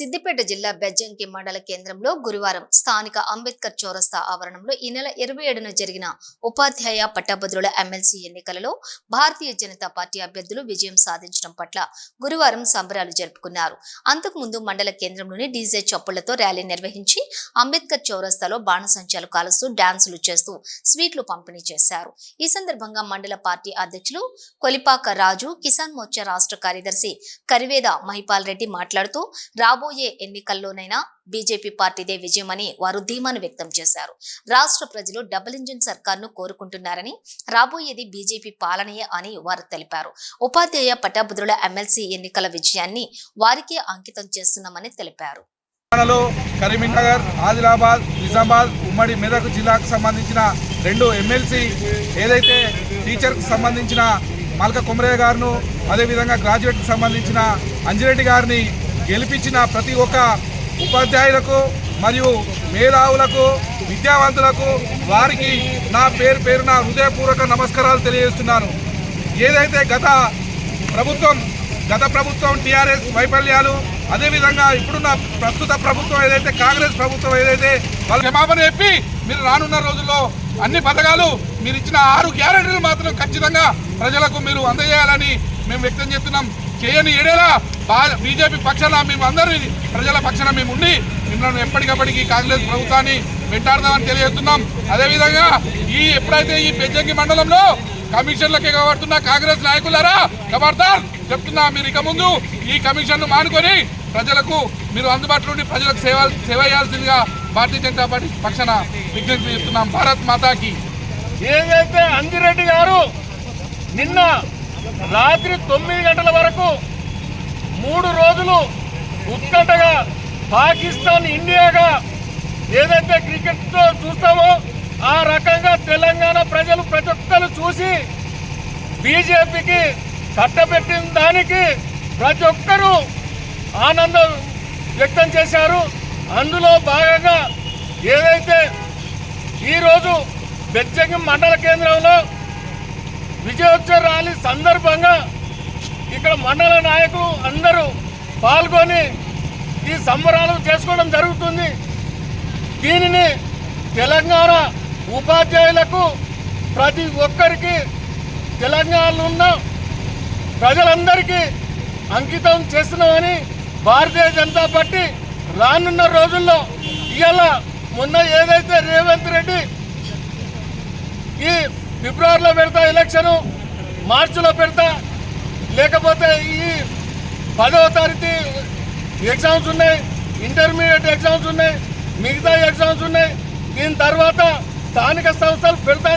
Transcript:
సిద్దిపేట జిల్లా బెజ్జంకి మండల కేంద్రంలో గురువారం స్థానిక అంబేద్కర్ చౌరస్తా ఆవరణంలో ఈ నెల ఇరవై ఏడున జరిగిన ఉపాధ్యాయ పట్టభద్రుల ఎమ్మెల్సీ ఎన్నికలలో భారతీయ జనతా పార్టీ అభ్యర్థులు విజయం సాధించడం పట్ల గురువారం సంబరాలు జరుపుకున్నారు. అంతకుముందు మండల కేంద్రంలోని డీజే చప్పులతో ర్యాలీ నిర్వహించి అంబేద్కర్ చౌరస్తాలో బాణసంచాలు కాలుస్తూ డాన్సులు చేస్తూ స్వీట్లు పంపిణీ చేశారు. ఈ సందర్భంగా మండల పార్టీ అధ్యక్షులు కొలిపాక రాజు కిసాన్ మోర్చా రాష్ట్ర కార్యదర్శి కరివేద మహిపాల్ రెడ్డి మాట్లాడుతూ రాబో రాబోయే ఎన్నికల్లోనైనా బీజేపీ పార్టీదే విజయమని వారు ధీమాను వ్యక్తం చేశారు. రాష్ట్ర ప్రజలు డబుల్ ఇంజిన్ సర్కార్ను కోరుకుంటున్నారని రాబోయేది బీజేపీ పాలనయే అని వారు తెలిపారు. ఉపాధ్యాయ పట్టభద్రుల ఎమ్మెల్సీ ఎన్నికల విజయాన్ని వారికే అంకితం చేస్తున్నామని తెలిపారు. కరీంనగర్ ఆదిలాబాద్ నిజామాబాద్ ఉమ్మడి మెదక్ జిల్లాకు సంబంధించిన రెండు ఎమ్మెల్సీ ఏదైతే టీచర్కు సంబంధించిన మల్క కుమరయ్య గారును అదేవిధంగా గ్రాడ్యుయేట్కి సంబంధించిన అంజిరెడ్డి గారిని గెలిపించిన ప్రతి ఒక్క ఉపాధ్యాయులకు మరియు మేధావులకు విద్యావంతులకు వారికి నా పేరు పేరున హృదయపూర్వక నమస్కారాలు తెలియజేస్తున్నాను. ఏదైతే గత ప్రభుత్వం గత ప్రభుత్వం టీఆర్ఎస్ వైఫల్యాలు అదేవిధంగా ఇప్పుడున్న ప్రస్తుత ప్రభుత్వం ఏదైతే కాంగ్రెస్ ప్రభుత్వం ఏదైతే వాళ్ళు క్షమాపణ చెప్పి మీరు రానున్న రోజుల్లో అన్ని పథకాలు మీరు ఇచ్చిన ఆరు గ్యారెంటీలు మాత్రం ఖచ్చితంగా ప్రజలకు మీరు అందజేయాలని మేము వ్యక్తం చేస్తున్నాం. చేయని ఏడేలా బీజేపీ పక్షాన మేము అందరి ప్రజల పక్షాన మేము ఉండి మిమ్మల్ని ఎప్పటికప్పటికి కాంగ్రెస్ ప్రభుత్వాన్ని వెంటాడదామని తెలియజేస్తున్నాం. అదేవిధంగా ఈ ఎప్పుడైతే ఈ పెద్దంగి మండలంలో కమిషన్లకే కాబడుతున్న కాంగ్రెస్ నాయకులారా ఖబర్దార్ చెప్తున్నా మీరు ఇక ముందు ఈ కమిషన్ను మానుకొని ప్రజలకు మీరు అందుబాటులో ఉండి ప్రజలకు సేవ సేవ చేయాల్సిందిగా భారతీయ జనతా పార్టీ పక్షాన విజ్ఞప్తి చేస్తున్నాం. భారత్ మాతాకి. ఏదైతే అంజిరెడ్డి గారు నిన్న రాత్రి తొమ్మిది గంటల వరకు మూడు రోజులు ఉత్కంఠగా పాకిస్తాన్ ఇండియాగా ఏదైతే క్రికెట్తో చూస్తామో ఆ రకంగా తెలంగాణ ప్రజలు ప్రతి ఒక్కరు చూసి బీజేపీకి కట్టబెట్టిన దానికి ప్రతి ఒక్కరూ ఆనందం వ్యక్తం చేశారు. అందులో భాగంగా ఏదైతే ఈరోజు బెజ్జంగి మండల కేంద్రంలో విజయోత్సవ ర్యాలీ సందర్భంగా ఇక్కడ మండల నాయకులు అందరూ పాల్గొని ఈ సంబరాలు చేసుకోవడం జరుగుతుంది. దీనిని తెలంగాణ ఉపాధ్యాయులకు ప్రతి ఒక్కరికి తెలంగాణలో ఉన్న ప్రజలందరికీ అంకితం చేస్తున్నామని భారతీయ జనతా పార్టీ రానున్న రోజుల్లో ఇవాళ మొన్న ఏదైతే రేవంత్ రెడ్డి ఈ ఫిబ్రవరిలో పెడతా ఎలక్షను మార్చిలో పెడతా లేకపోతే ఈ పదవ తారీఖు ఎగ్జామ్స్ ఉన్నాయి ఇంటర్మీడియట్ ఎగ్జామ్స్ ఉన్నాయి మిగతా ఎగ్జామ్స్ ఉన్నాయి దీని తర్వాత స్థానిక సంస్థలు పెడతా